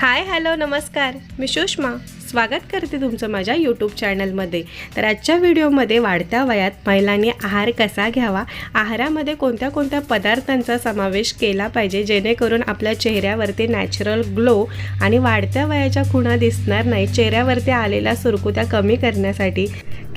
Hi hello नमस्कार. मी सुषमा. स्वागत करते तुमचं माझ्या यूट्यूब चॅनलमध्ये तर आजच्या व्हिडिओमध्ये वाढत्या वयात महिलांनी आहार कसा घ्यावा? आहारामध्ये कोणत्या कोणत्या पदार्थांचा समावेश केला पाहिजे? जेणेकरून आपल्या चेहऱ्यावरती नॅचरल ग्लो आणि वाढत्या वयाच्या खुणा दिसणार नाही. चेहऱ्यावरती आलेल्या सुरकुत्या कमी करण्यासाठी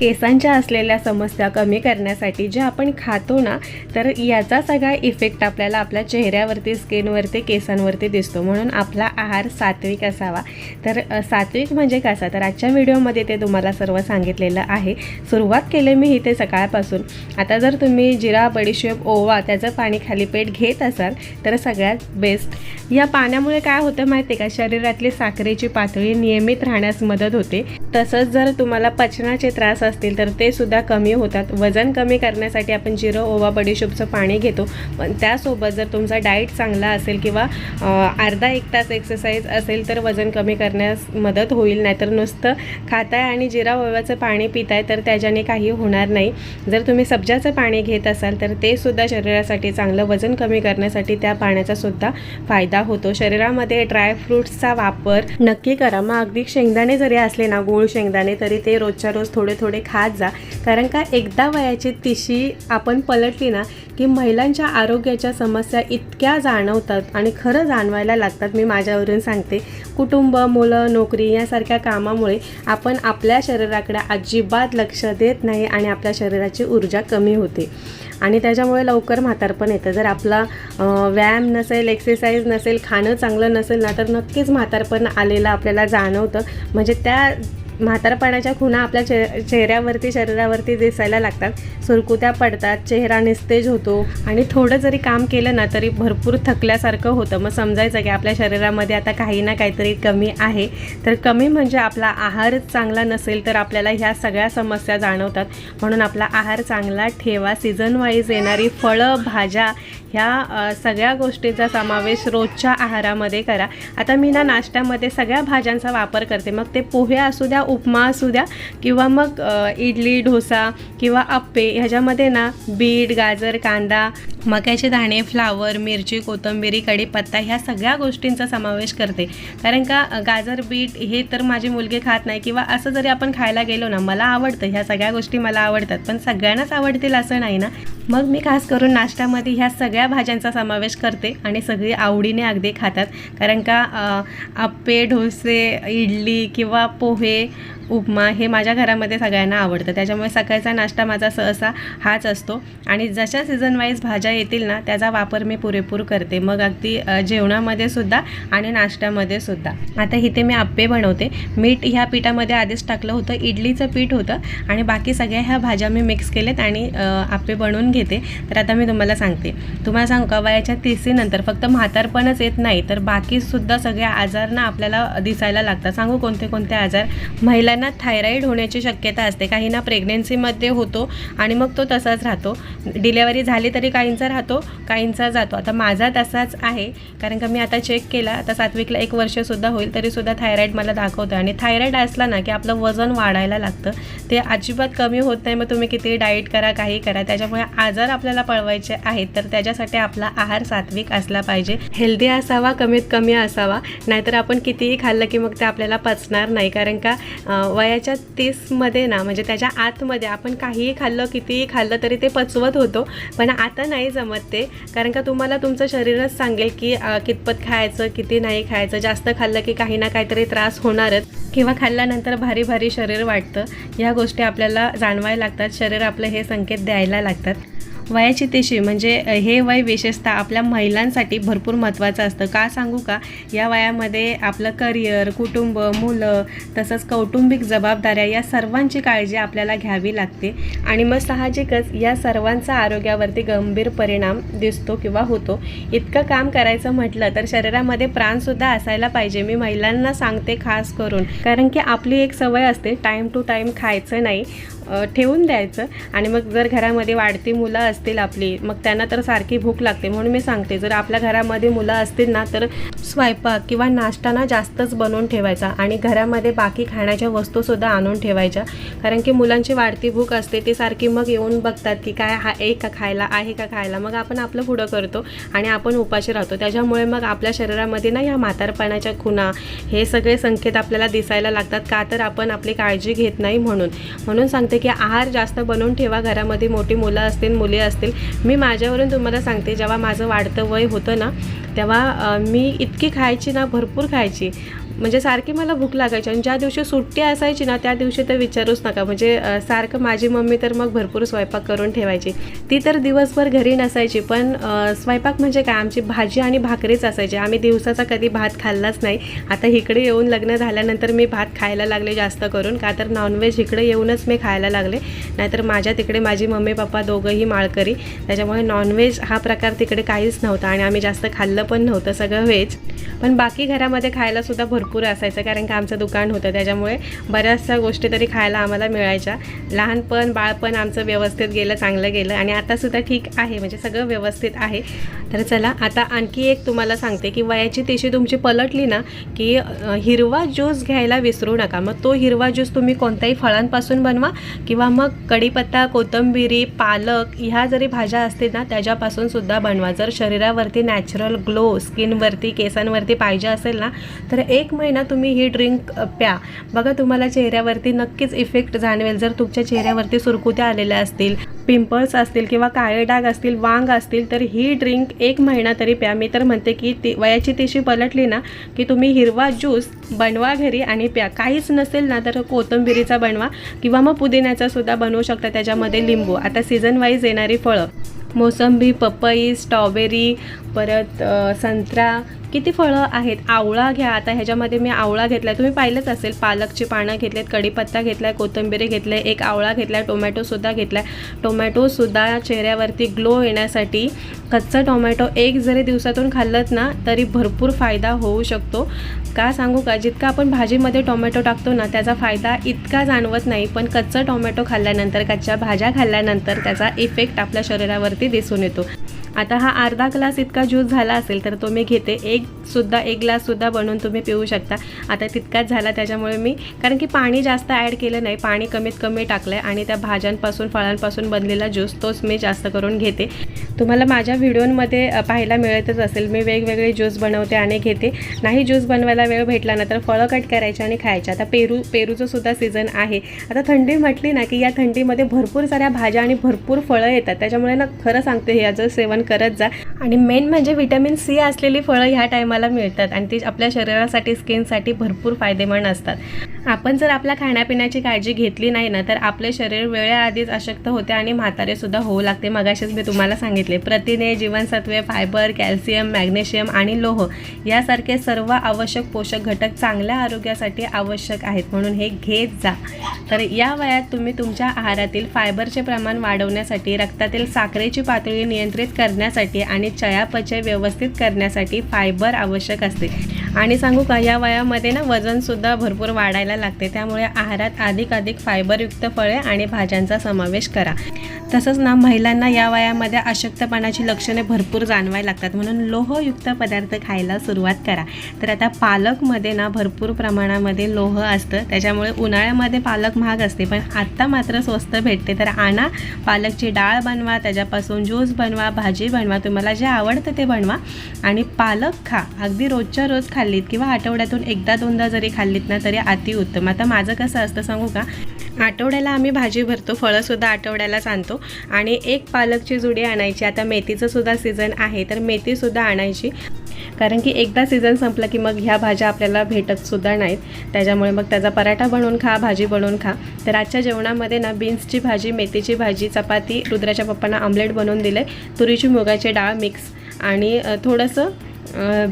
केसांच्या असलेल्या समस्या कमी करण्यासाठी जे आपण खातो ना तर याचा सगळा इफेक्ट आपल्याला आपल्या चेहऱ्यावरती स्किनवरती केसांवरती दिसतो. म्हणून आपला आहार सात्विक असावा. तर सात्विक म्हणजे कसा? तर आजच्या व्हिडिओमध्ये ते तुम्हाला सर्व सांगितलेलं आहे. सुरुवात केले मी इथे सकाळपासून. आता जर तुम्ही जिरा बडीशेप ओवा त्याचं पाणी खाली पेट घेत असाल तर सगळ्यात बेस्ट या पाण्यामुळे काय होतं माहिती आहे का? शरीरातली साखरेची पातळी नियमित राहण्यास मदत होते. तसंच जर तुम्हाला पचनाचे त्रास असतील तर ते सुद्धा कमी होतात. वजन कमी करण्यासाठी आपण जिरं ओवा बडीशोपचं पाणी घेतो. पण त्यासोबत जर तुमचा डाएट चांगला असेल किंवा अर्धा एक तास एक्सरसाइज असेल तर वजन कमी करण्यास मदत होईल. नाहीतर नुसतं खाताय आणि जिरा ओव्याचं पाणी पिताय तर त्याच्याने काही होणार नाही. जर तुम्ही सब्जाचं पाणी घेत असाल तर ते सुद्धा शरीरासाठी चांगलं. वजन कमी करण्यासाठी त्या पाण्याचा सुद्धा फायदा होतो. शरीरामध्ये ड्रायफ्रूट्सचा वापर नक्की करा. मग अगदी शेंगदाणे जरी असले ना गोळ शेंगदाणे तरी ते रोजच्या रोज थोडे थोडे खात जा. कारण का एकदा वयाची तिशी आपण पलटली ना की महिलांच्या आरोग्याच्या समस्या इतक्या जाणवतात आणि खरं जाणवायला लागतात. मी माझ्यावरून सांगते कुटुंब मुलं नोकरी यासारख्या कामामुळे आपण आपल्या शरीराकडे अजिबात लक्ष देत नाही आणि आपल्या शरीराची ऊर्जा कमी होते. आणि त्याच्यामुळे लवकर म्हातारपण येतं. जर आपला व्यायाम नसेल एक्सरसाइज नसेल खाणं चांगलं नसेल ना तर नक्कीच म्हातारपण आलेलं आपल्याला जाणवतं. म्हणजे त्या म्हातारपणाच्या खुणा आपल्या चे चेहऱ्यावरती शरीरावरती दिसायला लागतात. सुरकुत्या पडतात चेहरा निस्तेज होतो आणि थोडं जरी काम केलं ना तरी भरपूर थकल्यासारखं होतं. मग समजायचं की आपल्या शरीरामध्ये आता काही ना काहीतरी कमी आहे. तर कमी म्हणजे आपला आहार चांगला नसेल तर आपल्याला ह्या सगळ्या समस्या जाणवतात. म्हणून आपला आहार चांगला ठेवा. सीझन वाईज येणारी फळं भाज्या ह्या सगळ्या गोष्टीचा समावेश रोजच्या आहारामध्ये करा. आता मी ना नाश्त्यामध्ये सगळ्या भाज्यांचा वापर करते. मग ते पोहे असू द्या उपमा असू द्या किंवा मग इडली डोसा किंवा आप्पे ह्याच्यामध्ये ना बीट गाजर कांदा मक्याचे दाणे फ्लावर मिरची कोथिंबिरी कढीपत्ता ह्या सगळ्या गोष्टींचा समावेश करते. कारण का गाजर बीट हे तर माझी मुलगी खात नाही किंवा असं जरी आपण खायला गेलो ना मला आवडतं ह्या सगळ्या गोष्टी मला आवडतात पण सगळ्यांनाच आवडतील असं नाही ना? मग मी खास करून नाश्त्यामध्ये ह्या सगळ्या भाज्यांचा समावेश करते आणि सगळी आवडीने अगदी खातात. कारण का आप्पे डोसे इडली किंवा पोहे उपमा हे माझ्या घरामध्ये सगळ्यांना आवडतं. त्याच्यामुळे सकाळचा नाश्ता माझा सहसा हाच असतो. आणि जशा सीझन वाईज भाज्या येतील ना त्याचा वापर मी पुरेपूर करते. मग अगदी जेवणामध्ये सुद्धा आणि नाश्त्यामध्ये सुद्धा. आता इथे मी आप्पे बनवते. मीठ ह्या पिठामध्ये आधीच टाकलं होतं. इडलीचं पीठ होतं. आणि बाकी सगळ्या ह्या भाज्या मी मिक्स केलेत आणि आप्पे बनवून घेते. तर आता मी तुम्हाला सांगते. तुम्हाला सांगू का वयाच्या तिसीनंतर फक्त म्हातारपणच येत नाही. तर बाकीसुद्धा सगळ्या आजार ना आपल्याला दिसायला लागतात. सांगू कोणते कोणते आजार? महिलांना थायरॉईड होण्याची शक्यता असते. काहींना प्रेग्नेन्सीमध्ये होतो आणि मग तो तसाच राहतो. डिलेवरी झाली तरी काहींचा राहतो काहींचा जातो. आता माझा तसाच आहे. कारण का मी आता चेक केला आता सात्विकला एक वर्षसुद्धा होईल तरीसुद्धा थायरॉईड मला दाखवतं आणि थायरॉईड असला ना की आपलं वजन वाढायला लागतं. ते अजिबात कमी होत नाही. मग तुम्ही किती डाएट करा काही करा त्याच्यामुळे आजार आपल्याला पळवायचे आहेत. तर त्याच्यासाठी आपला आहार सात्विक असला पाहिजे. हेल्दी असावा कमीत कमी असावा. नाहीतर आपण कितीही खाल्लं की मग ते आपल्याला पचणार नाही. कारण का वयाच्या तीसमध्ये ना म्हणजे त्याच्या आतमध्ये आपण काहीही खाल्लं कितीही खाल्लं तरी ते पचवत होतो. पण आता नाही जमत ते. कारण का तुम्हाला तुमचं शरीरच सांगेल की कितपत खायचं किती नाही खायचं जास्त खाल्लं की काही ना काहीतरी त्रास होणारच. किंवा खाल्ल्यानंतर भारी भारी शरीर वाटतं. ह्या गोष्टी आपल्याला जाणवायला लागतात. शरीर आपलं हे संकेत द्यायला लागतात. वयाची तेशी म्हणजे हे वय विशेषतः आपल्या महिलांसाठी भरपूर महत्त्वाचं असतं. का सांगू का? या वयामध्ये आपलं करिअर कुटुंब मुलं तसंच कौटुंबिक जबाबदाऱ्या या सर्वांची काळजी आपल्याला घ्यावी लागते. आणि मग साहजिकच या सर्वांचा आरोग्यावरती गंभीर परिणाम दिसतो किंवा होतो. इतकं काम करायचं म्हटलं तर शरीरामध्ये प्राणसुद्धा असायला पाहिजे. मी महिलांना सांगते खास करून. कारण की आपली एक सवय असते टाईम टू टाईम खायचं नाही. ठेवून द्यायचं. आणि मग जर घरामध्ये वाढती मुलं असतील आपली मग त्यांना तर सारखी भूक लागते. म्हणून मी सांगते जर आपल्या घरामध्ये मुलं असतील ना तर स्वयंपाक किंवा नाश्ताना जास्तच बनवून ठेवायचा आणि घरामध्ये बाकी खाण्याच्या वस्तूसुद्धा आणून ठेवायच्या. कारण की मुलांची वाढती भूक असते ती सारखी मग येऊन बघतात की काय हा एक का खायला आहे का खायला. मग आपण आपलं पुढं करतो आणि आपण उपाशी राहतो. त्याच्यामुळे मग आपल्या शरीरामध्ये ना ह्या म्हातारपणाच्या खुणा हे सगळे संकेत आपल्याला दिसायला लागतात. का तर आपण आपली काळजी घेत नाही म्हणून. म्हणून सांगते की आहार जास्त बनवून ठेवा. घरामध्ये मोठी मुलं असतील मुली असतील. मी माझ्यावरून तुम्हाला सांगते जेव्हा माझं वाढतं वय होतं ना तेव्हा मी इतकी खायची ना भरपूर खायची. म्हणजे सारखी मला भूक लागायची आणि ज्या दिवशी सुट्टी असायची ना त्या दिवशी तर विचारूच नका. म्हणजे सारखं माझी मम्मी तर मग भरपूर स्वयंपाक करून ठेवायची. ती तर दिवसभर घरी नसायची पण स्वयंपाक म्हणजे काय? आमची भाजी आणि भाकरीच असायची. आम्ही दिवसाचा कधी भात खाल्लाच नाही. आता इकडे येऊन लग्न झाल्यानंतर मी भात खायला लागले जास्त करून. का तर नॉनव्हेज इकडे येऊनच मी खायला लागले. नाहीतर माझ्या तिकडे माझी मम्मी पप्पा दोघंही माळकरी. त्याच्यामुळे नॉनव्हेज हा प्रकार तिकडे काहीच नव्हता आणि आम्ही जास्त खाल्लं पण नव्हतं सगळं व्हेज पण बाकी घरामध्ये खायला सुद्धा भरपूर असायचं कारण का आमचं दुकान होतं त्याच्यामुळे बऱ्याचशा गोष्टी तरी खायला आम्हाला मिळायच्या. लहानपण बाळपण आमचं व्यवस्थित गेलं चांगलं गेलं आणि आतासुद्धा ठीक आहे म्हणजे सगळं व्यवस्थित आहे. तर चला आता आणखी एक तुम्हाला सांगते की वयाची तिशी तुमची पलटली ना की हिरवा ज्यूस घ्यायला विसरू नका. मग तो हिरवा ज्यूस तुम्ही कोणत्याही फळांपासून बनवा किंवा मग कढीपत्ता कोथंबिरी पालक ह्या जरी भाज्या असतील ना त्याच्यापासून सुद्धा बनवा. जर शरीरावरती नॅचरल ग्लो स्किनवरती केसांवरती पाहिजे असेल ना तर एक महिना तुम्ही ही ड्रिंक प्या. बघा तुम्हाला चेहऱ्यावरती नक्कीच इफेक्ट जाणवेल. जर तुमच्या चेहऱ्यावरती सुरकुत्या आलेल्या असतील पिंपल्स असतील किंवा काळे डाग असतील वांग असतील तर ही ड्रिंक एक महिना तरी प्या. मी तर म्हणते की ती वयाची तिशी पलटली ना की तुम्ही हिरवा ज्यूस बनवा घरी आणि प्या. काहीच नसेल ना तर कोथिंबिरीचा बनवा किंवा मग पुदिन्याचा सुद्धा बनवू शकता त्याच्यामध्ये लिंबू. आता सीझन वाईज येणारी फळं. मोसंबी पपई स्ट्रॉबेरी परत संत्रा किती फळं आहेत? आवळा घ्या. आता ह्याच्यामध्ये मी आवळा घेतला तुम्ही पाहिलंच असेल. पालकची पानं घेतलेत कढीपत्ता घेतला आहे कोथिंबिरी घेतलं आहे एक आवळा घेतला आहे टोमॅटोसुद्धा घेतला आहे टोमॅटोसुद्धा चेहऱ्यावरती ग्लो येण्यासाठी कच्चा टोमॅटो एक जरी दिवसातून खाल्लत ना तरी भरपूर फायदा होऊ शकतो. का सांगू का? जितका आपण भाजीमध्ये टोमॅटो टाकतो ना त्याचा फायदा इतका जाणवत नाही. पण कच्चा टोमॅटो खाल्ल्यानंतर कच्च्या भाज्या खाल्ल्यानंतर त्याचा इफेक्ट आपल्या शरीरावरती दिसून येतो. आता हा अर्धा ग्लास इतका ज्यूस झाला असेल तर तो मी घेते. एक सुद्धा एक ग्लाससुद्धा बनवून तुम्ही पिऊ शकता. आता तितकाच झाला त्याच्यामुळे मी कारण की पाणी जास्त ॲड केलं नाही. पाणी कमीत कमी टाकलं आहे आणि त्या भाज्यांपासून फळांपासून बनलेला ज्यूस तोच मी जास्त करून घेते. तुम्हाला माझ्या व्हिडिओमध्ये पाहायला मिळतच असेल. मी वेगवेगळे ज्यूस बनवते आणि घेते. नाही ज्यूस बनवायला वेळ भेटला ना तर फळं कट करायचे आणि खायचे. आता पेरू पेरूचं सुद्धा सीझन आहे. आता थंडी म्हटली ना की या थंडीमध्ये भरपूर साऱ्या भाज्या आणि भरपूर फळं येतात. त्याच्यामुळे ना खरं सांगते याचं सेवन करत जा. आणि मेन म्हणजे व्हिटॅमिन सी असलेली फळं ह्या टायमाला मिळतात. आणि ती आपल्या शरीरासाठी स्किनसाठी भरपूर फायदेमंद असतात. आपण जर आपल्या खाण्यापिण्याची काळजी घेतली नाही ना तर आपले शरीर वेळेआधीच अशक्त होते आणि म्हातारे सुद्धा होऊ लागते. मगाशीच मी तुम्हाला सांगितले प्रथिने जीवनसत्वे फायबर कॅल्शियम मॅग्नेशियम आणि लोह यासारखे सर्व आवश्यक पोषक घटक चांगल्या आरोग्यासाठी आवश्यक आहेत. म्हणून हे घेत जा. तर या वयात तुम्ही तुमच्या आहारातील फायबरचे प्रमाण वाढवण्यासाठी रक्तातील साखरेची पातळी नियंत्रित करण्यासाठी आणि चयापचय व्यवस्थित करण्यासाठी फायबर आवश्यक असते. आणि सांगू का या वयामध्ये ना वजनसुद्धा भरपूर वाढायला लागते. त्यामुळे आहारात अधिक अधिक फायबरयुक्त फळे आणि भाज्यांचा समावेश करा. तसंच ना महिलांना या वयामध्ये अशक्तपणाची लक्षणे भरपूर जाणवायला लागतात. म्हणून लोहयुक्त पदार्थ खायला सुरुवात करा. तर आता पालकमध्ये ना भरपूर प्रमाणामध्ये लोह असतं. त्याच्यामुळे उन्हाळ्यामध्ये पालक महाग असते. पण आत्ता मात्र स्वस्त भेटते. तर आणा पालकची डाळ बनवा त्याच्यापासून ज्यूस बनवा भाजी बनवा तुम्हाला जे आवडतं ते बनवा आणि पालक खा. अगदी रोजच्या रोज खाल्लीत किंवा आठवड्यातून एकदा दोनदा जरी खाल्लीत ना तरी उत्तम. आता माझं कसं असतं सांगू का? आठवड्याला आम्ही भाजी भरतो फळंसुद्धा आठवड्यालाच आणतो. आणि एक पालकची जुडी आणायची. आता मेथीचंसुद्धा सीझन आहे तर मेथीसुद्धा आणायची. कारण की एकदा सीझन संपलं की मग ह्या भाज्या आपल्याला भेटत सुद्धा नाहीत. त्याच्यामुळे मग त्याचा पराठा बनवून खा भाजी बनवून खा. तर आजच्या जेवणामध्ये ना बीन्सची भाजी मेथीची भाजी चपाती रुद्राच्या पप्पांना आमलेट बनवून दिले तुरीची मुगाची डाळ मिक्स आणि थोडंसं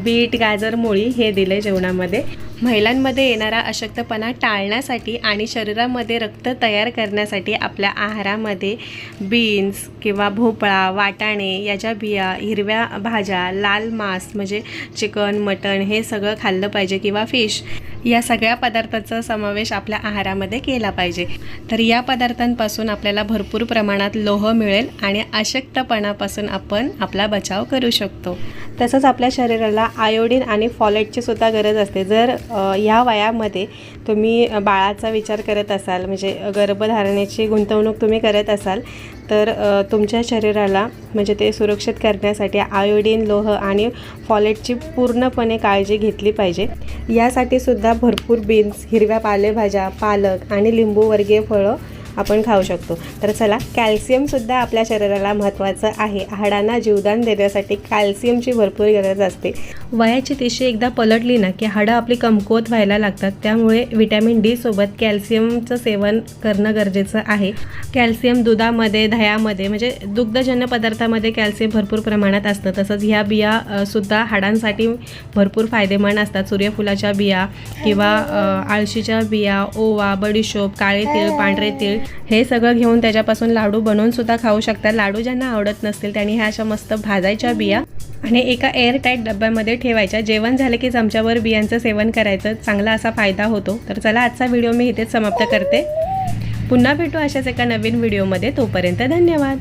बीट गाजर मुळी हे दिले जेवणामध्ये. महिलांमध्ये येणारा अशक्तपणा टाळण्यासाठी आणि शरीरामध्ये रक्त तयार करण्यासाठी आपल्या आहारामध्ये बीन्स किंवा भोपळा वाटाणे याच्या बिया हिरव्या भाज्या लाल मांस म्हणजे चिकन मटण हे सगळं खाल्लं पाहिजे किंवा फिश या सगळ्या पदार्थाचा समावेश आपल्या आहारामध्ये केला पाहिजे. तर या पदार्थांपासून आपल्याला भरपूर प्रमाणात लोह मिळेल आणि अशक्तपणापासून आपण आपला बचाव करू शकतो. तसंच आपल्या शरीराला आयोडीन आणि फॉलेटची सुद्धा गरज असते. जर ह्या वयामध्ये तुम्ही बाळाचा विचार करत असाल म्हणजे गर्भधारणेची गुंतवणूक तुम्ही करत असाल तर तुमच्या शरीराला म्हणजे ते सुरक्षित करण्यासाठी आयोडीन लोह आणि फॉलेटची पूर्णपणे काळजी घेतली पाहिजे. यासाठी सुद्धा भरपूर बीन्स हिरव्या पालेभाज्या पालक आणि लिंबूवर्गीय फळं आपण खाऊ शकतो. तर चला कॅल्शियमसुद्धा आपल्या शरीराला महत्त्वाचं आहे. हाडांना जीवदान देण्यासाठी कॅल्शियमची भरपूर गरज असते. वयाची तिशी एकदा पलटली ना की हाडं आपली कमकुवत व्हायला लागतात. त्यामुळे व्हिटॅमिन डी सोबत कॅल्शियमचं सेवन करणं गरजेचं आहे. कॅल्शियम दुधामध्ये दह्यामध्ये म्हणजे दुग्धजन्य पदार्थामध्ये कॅल्शियम भरपूर प्रमाणात असतं. तसंच ह्या बिया सुद्धा हाडांसाठी भरपूर फायदेमंद असतात. सूर्यफुलाच्या बिया किंवा आळशीच्या बिया ओवा बडीशोप काळे तीळ पांढरे तीळ हे सगळं घेऊन त्याच्यापासून लाडू बनवून सुद्धा खाऊ शकतात लाडू ज्यांना आवडत नसतील त्यांनी ह्या अशा मस्त भाजायच्या बिया आणि एका एअरटाईट डब्यामध्ये ठेवायच्या. जेवण झालं की चमच्यावर बियांचं सेवन करायचं. चांगला असा फायदा होतो. तर चला आजचा व्हिडिओ मी इथेच समाप्त करते. पुन्हा भेटू अशाच एका नवीन व्हिडिओमध्ये तोपर्यंत धन्यवाद.